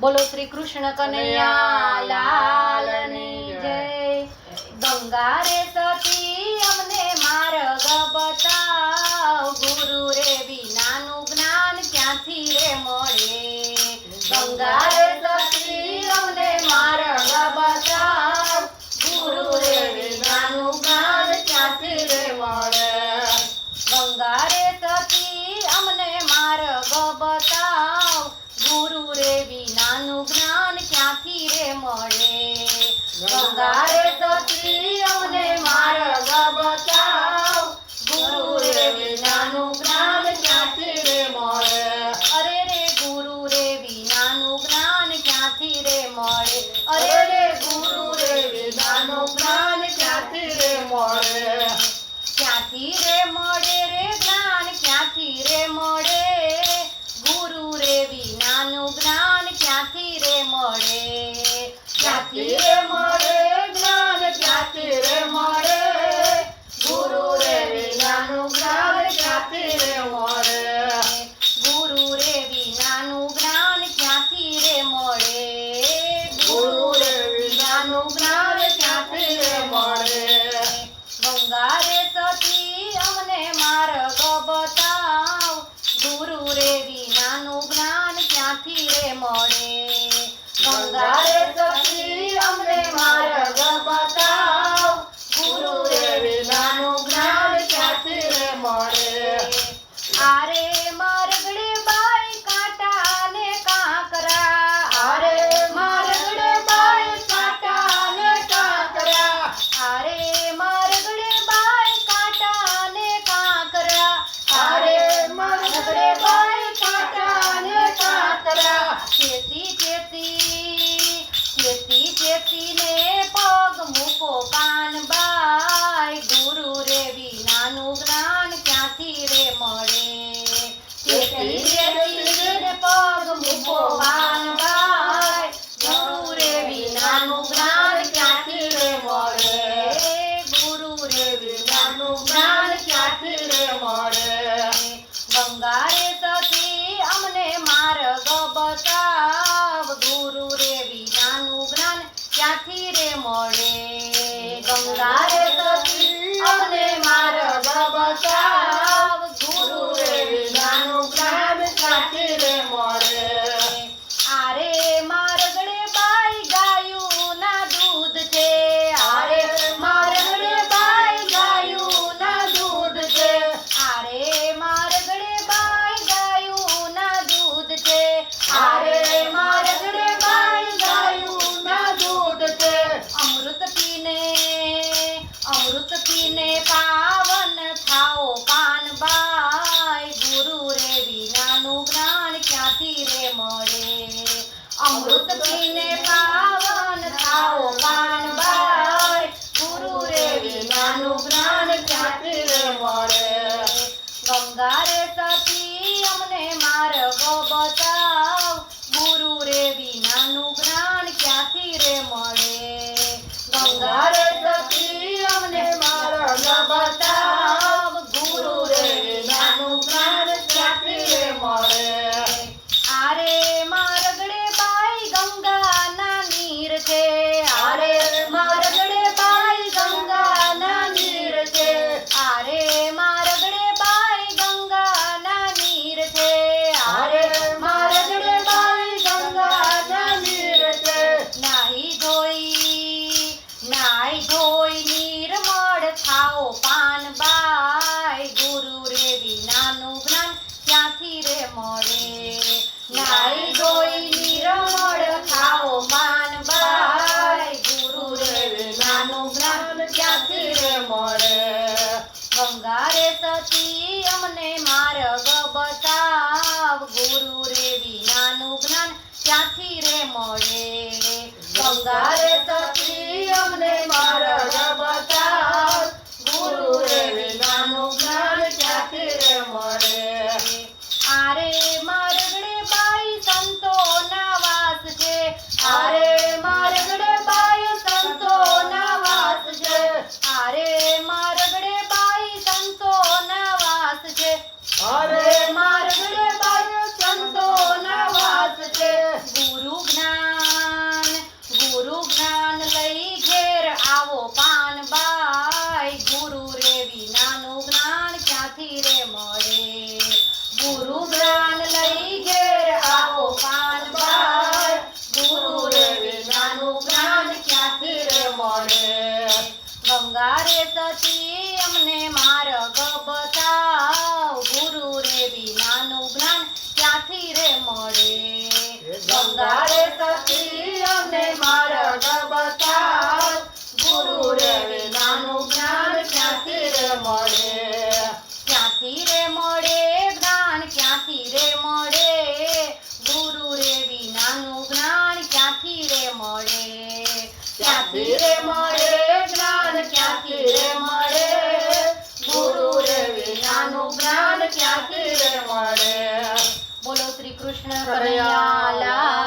બોલો શ્રી કૃષ્ણ કનૈયા લાલની જય. ગંગા રે સતી અમને માર્ગ બતાવ. ગુરુ રે વિનાનું જ્ઞાન ક્યાંથી રે મળે? ગંગા અંધારે સતીઓને માર્ગ બતાવ ગુરુ રે વિનાનું જ્ઞાન ક્યાંથી રે મળે અરે રે ગુરુ રે વિનાનું જ્ઞાન ક્યાંથી રે મળે અરે રે ગુરુ રે વિનાનું જ્ઞાન ક્યાંથી રે મળે ક્યાંથી રે મળે રે જ્ઞાન ક્યાંથી રે મળે ¡Claro! program. અમૃત પીને પાવન થાઓ પાન બાય. ગુરુ રે વિનાનું જ્ઞાન ક્યાંથી મળે? ગંગા રે સતી અમને માર્ગ બતાવ. ગુરુ રે વિનાનું જ્ઞાન ક્યાંથી રે મળે? ગંગા રે સતી અમને માર્ગ બતાવ. ક્યાંથી રે મળે? નારી ગોઈની રમડ ખાઓ માન બાય ગુરુ રે નાનું જ્ઞાન ક્યાંથી રે મળે? ગંગારે સતી અમને માર્ગ બતાવ. ગુરુ રે વિનાનું જ્ઞાન ક્યાંથી રે મળે? ગંગારે સતી પોતાનું જ્ઞાન ક્યાંથી રે મળે? ગુરુ જ્ઞાન લઈ ઘેર આવો પાન પાર. ગુરુ રે વિનાનું જ્ઞાન ક્યાંથી રે મળે? ગંગા રે સતી અમને માર્ગ બતાવ. ગુરુ રે વિનાનું જ્ઞાન ક્યાંથી રે મળે? ગંગા રે સતી ઉપરાંત ક્યાંથી મળે બોલો શ્રી કૃષ્ણ કનૈયા